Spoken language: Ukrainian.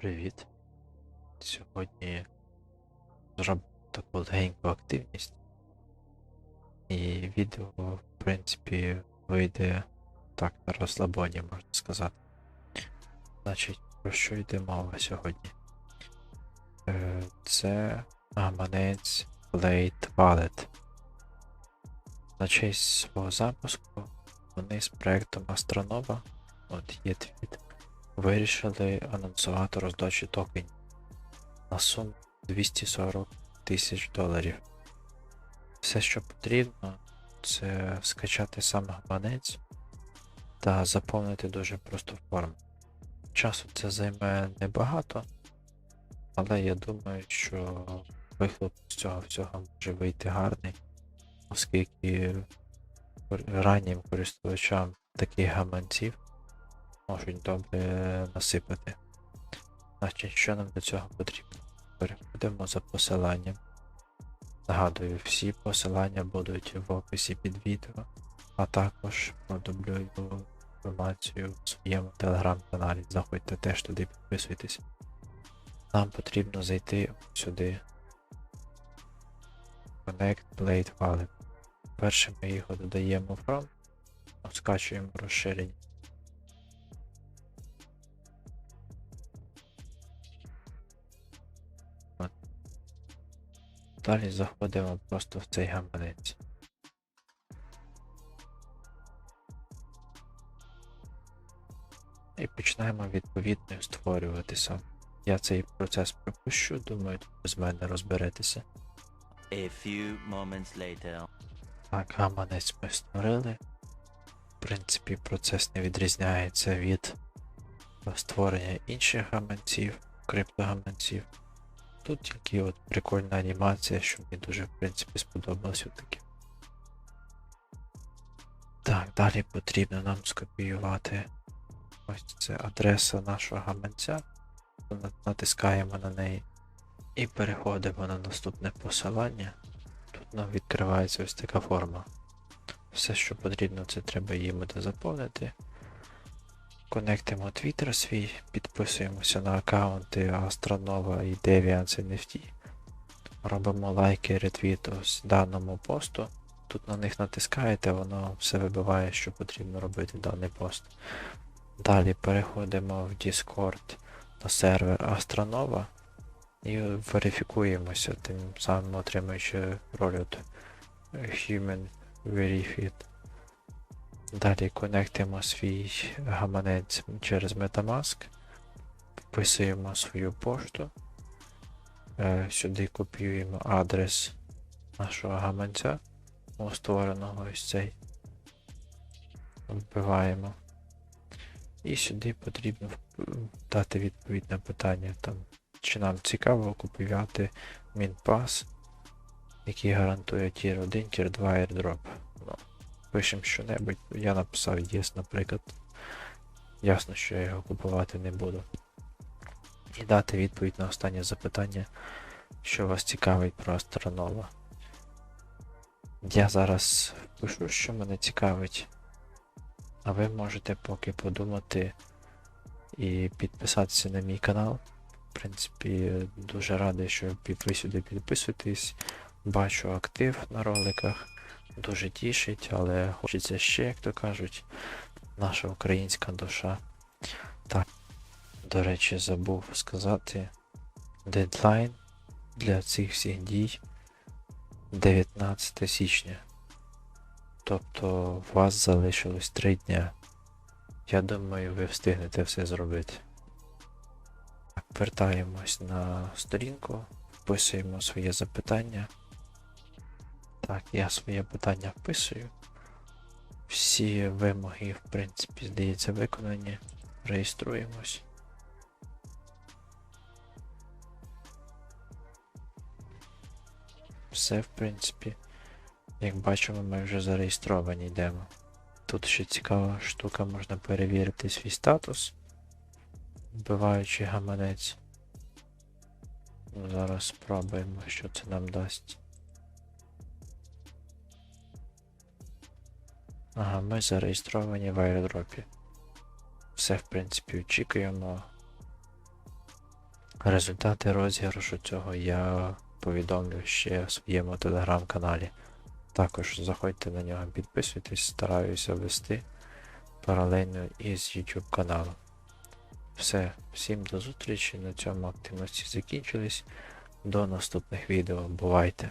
Привіт. Сьогодні зробимо таку легеньку активність. І відео, в принципі, вийде так на розслабоні, можна сказати. Значить, про що йде мова сьогодні? Е, Це гаманець Blade Wallet. На честь свого запуску вони з проектом Astronova, от є твіт, вирішили анонсувати роздачу токенів на суму 240 тисяч доларів. Все, що потрібно, це скачати сам гаманець та заповнити дуже просту форму. Часу це займе небагато, але я думаю, що вихлоп з цього всього може вийти гарний, оскільки раннім користувачам таких гаманців можуть добре насипати. Значить, що нам для цього потрібно? Переходимо за посиланням. Нагадую, всі посилання будуть в описі під відео, а також продублюю інформацію в своєму телеграм-каналі. Заходьте теж туди підписуйтесь. Нам потрібно зайти сюди. Connect Blade Wallet. Перше ми його додаємо в Chrome, скачуємо розширення. Далі заходимо просто в цей гаманець. І починаємо відповідно створювати сам. Я цей процес пропущу, думаю, тут без мене розберетеся. A few moments later. Так, гаманець ми створили. В принципі, процес не відрізняється від створення інших гаманців, криптогаманців. Тут тільки от прикольна анімація, що мені дуже, в принципі, сподобалось таке. Так, далі потрібно нам скопіювати ось це адреса нашого гаманця. Натискаємо на неї і переходимо на наступне посилання. Тут нам відкривається ось така форма. Все, що потрібно, це треба її буде заповнити. Конектимо Twitter свій, підписуємося на аккаунти Астронова і Deviants NFT. Робимо лайки, ретвіт ось даному посту. Тут на них натискаєте, воно все вибиває, що потрібно робити даний пост. Далі переходимо в Discord на сервер Астронова і верифікуємося, тим самим отримуючи роль Human Verified. Далі конектимо свій гаманець через Metamask, вписуємо свою пошту, е, сюди копіюємо адрес нашого гаманця, створеного ось цей. Вбиваємо. І сюди потрібно дати відповідь на питання, там, чи нам цікаво купувати Мінпас, який гарантує Tier 1, Tier 2 airdrop. Пишемо що-небудь. Я написав Yes, наприклад. Ясно, що я його купувати не буду. І дати відповідь на останнє запитання, що вас цікавить про Астронова. Я зараз пишу, що мене цікавить. А ви можете поки подумати і підписатися на мій канал. В принципі, дуже радий, що ви сюди підписуєтесь. Бачу актив на роликах. Дуже тішить, але хочеться ще, як то кажуть, наша українська душа. Так, до речі, забув сказати, дедлайн для цих всіх дій 19 січня. Тобто у вас залишилось 3 дня. Я думаю, ви встигнете все зробити. Вертаємось на сторінку, вписуємо своє запитання. Так, я своє питання вписую. Всі вимоги, в принципі, здається, виконані. Реєструємось. Все, в принципі. Як бачимо, ми вже зареєстровані йдемо. Тут ще цікава штука, можна перевірити свій статус, вбиваючи гаманець. Зараз спробуємо, що це нам дасть. Ага, ми зареєстровані в аеродропі. Все, в принципі, очікуємо. Результати розіграшу цього я повідомлю ще в своєму телеграм-каналі. Також заходьте на нього, підписуйтесь, стараюся вести паралельно із YouTube каналом. Все, всім до зустрічі. На цьому активності закінчились. До наступних відео. Бувайте!